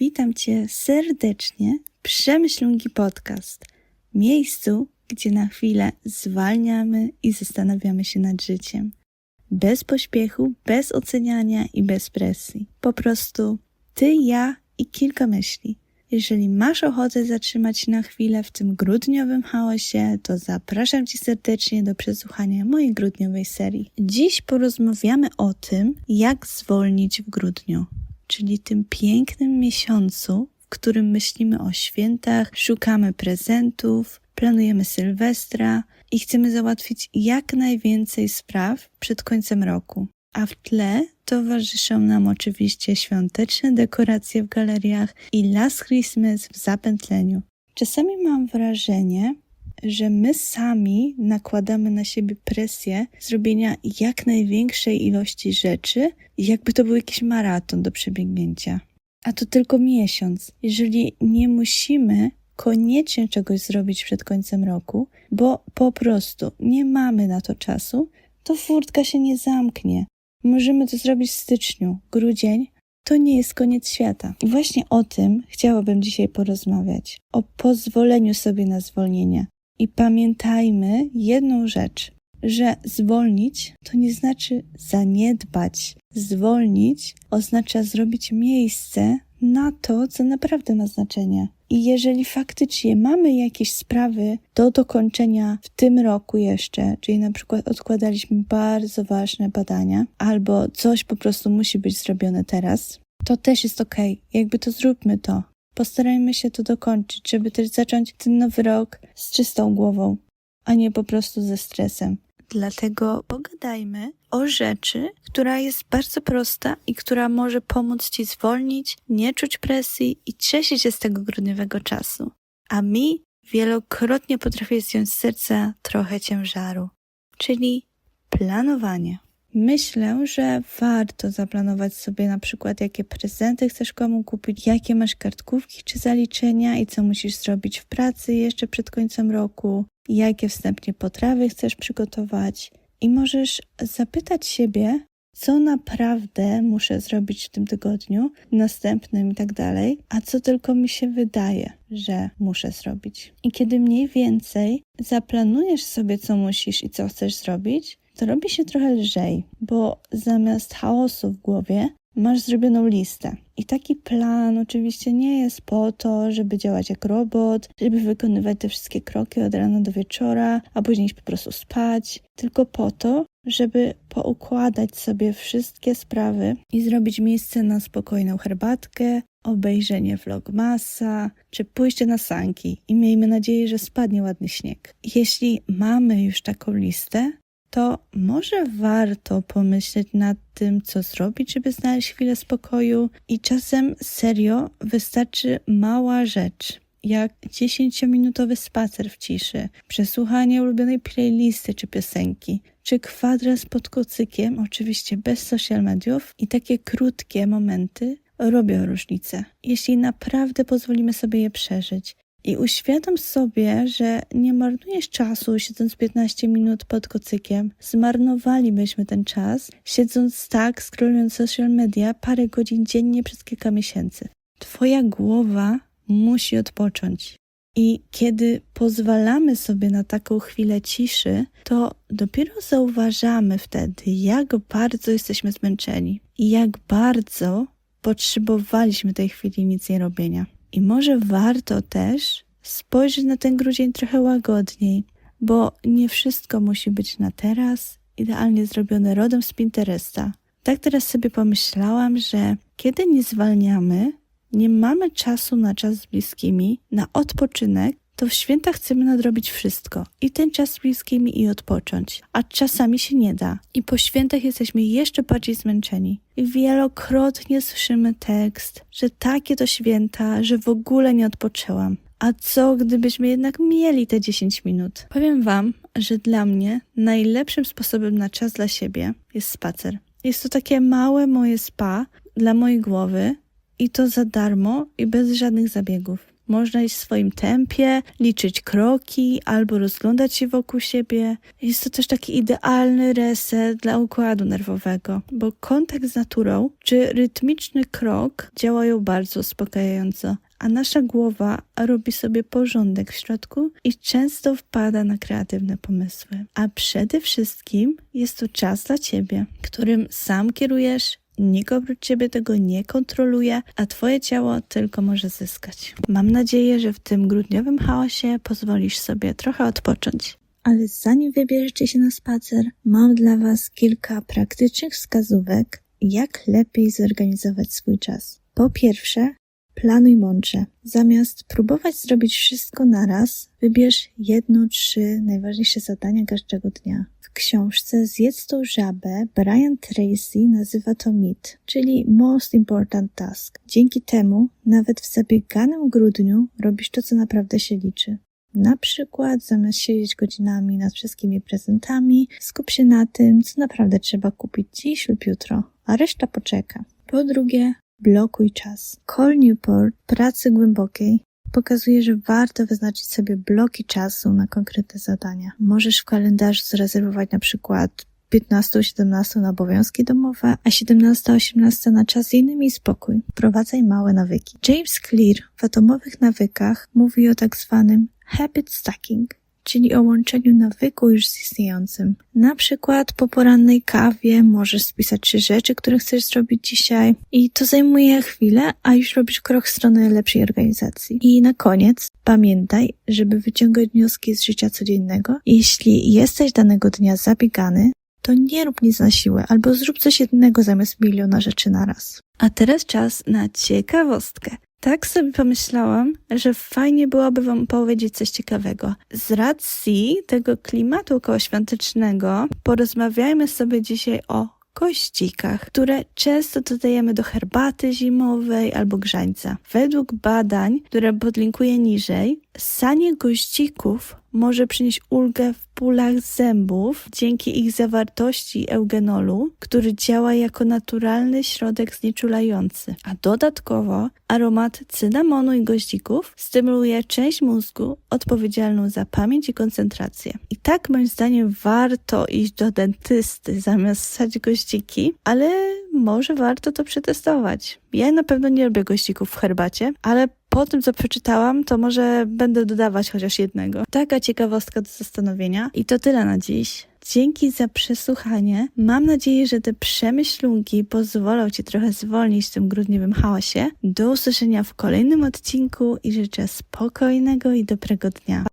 Witam Cię serdecznie w Przemyślunki Podcast, miejscu, gdzie na chwilę zwalniamy i zastanawiamy się nad życiem. Bez pośpiechu, bez oceniania i bez presji. Po prostu Ty, ja i kilka myśli. Jeżeli masz ochotę zatrzymać się na chwilę w tym grudniowym chaosie, to zapraszam Cię serdecznie do przesłuchania mojej grudniowej serii. Dziś porozmawiamy o tym, jak zwolnić w grudniu, czyli tym pięknym miesiącu, w którym myślimy o świętach, szukamy prezentów, planujemy Sylwestra i chcemy załatwić jak najwięcej spraw przed końcem roku. A w tle towarzyszą nam oczywiście świąteczne dekoracje w galeriach i Last Christmas w zapętleniu. Czasami mam wrażenie, że my sami nakładamy na siebie presję zrobienia jak największej ilości rzeczy, jakby to był jakiś maraton do przebiegnięcia. A to tylko miesiąc. Jeżeli nie musimy koniecznie czegoś zrobić przed końcem roku, bo po prostu nie mamy na to czasu, to furtka się nie zamknie. Możemy to zrobić w styczniu, grudzień. To nie jest koniec świata. I właśnie o tym chciałabym dzisiaj porozmawiać. O pozwoleniu sobie na zwolnienie. I pamiętajmy jedną rzecz, że zwolnić to nie znaczy zaniedbać. Zwolnić oznacza zrobić miejsce na to, co naprawdę ma znaczenie. I jeżeli faktycznie mamy jakieś sprawy do dokończenia w tym roku jeszcze, czyli na przykład odkładaliśmy bardzo ważne badania, albo coś po prostu musi być zrobione teraz, to też jest ok. Jakby to zróbmy to. Postarajmy się to dokończyć, żeby też zacząć ten nowy rok z czystą głową, a nie po prostu ze stresem. Dlatego pogadajmy o rzeczy, która jest bardzo prosta i która może pomóc Ci zwolnić, nie czuć presji i cieszyć się z tego grudniowego czasu. A mi wielokrotnie potrafi zdjąć z serca trochę ciężaru, czyli planowanie. Myślę, że warto zaplanować sobie na przykład, jakie prezenty chcesz komu kupić, jakie masz kartkówki czy zaliczenia i co musisz zrobić w pracy jeszcze przed końcem roku, jakie wstępnie potrawy chcesz przygotować. I możesz zapytać siebie, co naprawdę muszę zrobić w tym tygodniu, następnym i tak dalej, a co tylko mi się wydaje, że muszę zrobić. I kiedy mniej więcej zaplanujesz sobie, co musisz i co chcesz zrobić, to robi się trochę lżej, bo zamiast chaosu w głowie masz zrobioną listę. I taki plan oczywiście nie jest po to, żeby działać jak robot, żeby wykonywać te wszystkie kroki od rana do wieczora, a później po prostu spać, tylko po to, żeby poukładać sobie wszystkie sprawy i zrobić miejsce na spokojną herbatkę, obejrzenie vlogmasa czy pójście na sanki i miejmy nadzieję, że spadnie ładny śnieg. Jeśli mamy już taką listę, to może warto pomyśleć nad tym, co zrobić, żeby znaleźć chwilę spokoju. I czasem serio wystarczy mała rzecz, jak 10-minutowy spacer w ciszy, przesłuchanie ulubionej playlisty czy piosenki, czy kwadras pod kocykiem, oczywiście bez social mediów, i takie krótkie momenty robią różnicę, jeśli naprawdę pozwolimy sobie je przeżyć. I uświadom sobie, że nie marnujesz czasu siedząc 15 minut pod kocykiem. Zmarnowalibyśmy ten czas, siedząc tak, scrollując social media parę godzin dziennie przez kilka miesięcy. Twoja głowa musi odpocząć. I kiedy pozwalamy sobie na taką chwilę ciszy, to dopiero zauważamy wtedy, jak bardzo jesteśmy zmęczeni i jak bardzo potrzebowaliśmy tej chwili nic nie robienia. I może warto też spojrzeć na ten grudzień trochę łagodniej, bo nie wszystko musi być na teraz, idealnie zrobione rodem z Pinteresta. Tak teraz sobie pomyślałam, że kiedy nie zwalniamy, nie mamy czasu na czas z bliskimi, na odpoczynek, to w święta chcemy nadrobić wszystko i ten czas z bliskimi i odpocząć, a czasami się nie da i po świętach jesteśmy jeszcze bardziej zmęczeni. I wielokrotnie słyszymy tekst, że takie to święta, że w ogóle nie odpoczęłam. A co gdybyśmy jednak mieli te 10 minut? Powiem Wam, że dla mnie najlepszym sposobem na czas dla siebie jest spacer. Jest to takie małe moje spa dla mojej głowy i to za darmo i bez żadnych zabiegów. Można iść w swoim tempie, liczyć kroki albo rozglądać się wokół siebie. Jest to też taki idealny reset dla układu nerwowego, bo kontakt z naturą czy rytmiczny krok działają bardzo uspokajająco, a nasza głowa robi sobie porządek w środku i często wpada na kreatywne pomysły. A przede wszystkim jest to czas dla ciebie, którym sam kierujesz Nikt oprócz ciebie tego nie kontroluje, a twoje ciało tylko może zyskać. Mam nadzieję, że w tym grudniowym chaosie pozwolisz sobie trochę odpocząć. Ale zanim wybierzecie się na spacer, mam dla Was kilka praktycznych wskazówek, jak lepiej zorganizować swój czas. Po pierwsze, planuj mądrze. Zamiast próbować zrobić wszystko naraz, wybierz jedno, trzy najważniejsze zadania każdego dnia. W książce Zjedz tą żabę Brian Tracy nazywa to MIT, czyli Most Important Task. Dzięki temu nawet w zabieganym grudniu robisz to, co naprawdę się liczy. Na przykład, zamiast siedzieć godzinami nad wszystkimi prezentami, skup się na tym, co naprawdę trzeba kupić dziś lub jutro, a reszta poczeka. Po drugie, blokuj czas. Cole Newport pracy głębokiej pokazuje, że warto wyznaczyć sobie bloki czasu na konkretne zadania. Możesz w kalendarzu zarezerwować na przykład 15-17 na obowiązki domowe, a 17-18 na czas z innymi spokój. Wprowadzaj małe nawyki. James Clear w atomowych nawykach mówi o tak zwanym habit stacking, czyli o łączeniu nawyku już z istniejącym. Na przykład po porannej kawie możesz spisać trzy rzeczy, które chcesz zrobić dzisiaj i to zajmuje chwilę, a już robisz krok w stronę lepszej organizacji. I na koniec pamiętaj, żeby wyciągać wnioski z życia codziennego. Jeśli jesteś danego dnia zabiegany, to nie rób nic na siłę, albo zrób coś jednego zamiast miliona rzeczy naraz. A teraz czas na ciekawostkę. Tak sobie pomyślałam, że fajnie byłoby Wam powiedzieć coś ciekawego. Z racji tego klimatu kołoświątecznego porozmawiajmy sobie dzisiaj o goździkach, które często dodajemy do herbaty zimowej albo grzańca. Według badań, które podlinkuję niżej, sanie goździków może przynieść ulgę w bólach zębów dzięki ich zawartości eugenolu, który działa jako naturalny środek znieczulający. A dodatkowo aromat cynamonu i goździków stymuluje część mózgu odpowiedzialną za pamięć i koncentrację. I tak moim zdaniem warto iść do dentysty zamiast ssać goździki, ale może warto to przetestować. Ja na pewno nie lubię goździków w herbacie, ale po tym, co przeczytałam, to może będę dodawać chociaż jednego. Taka ciekawostka do zastanowienia. I to tyle na dziś. Dzięki za przesłuchanie. Mam nadzieję, że te przemyślunki pozwolą Ci trochę zwolnić w tym grudniowym chaosie. Do usłyszenia w kolejnym odcinku i życzę spokojnego i dobrego dnia.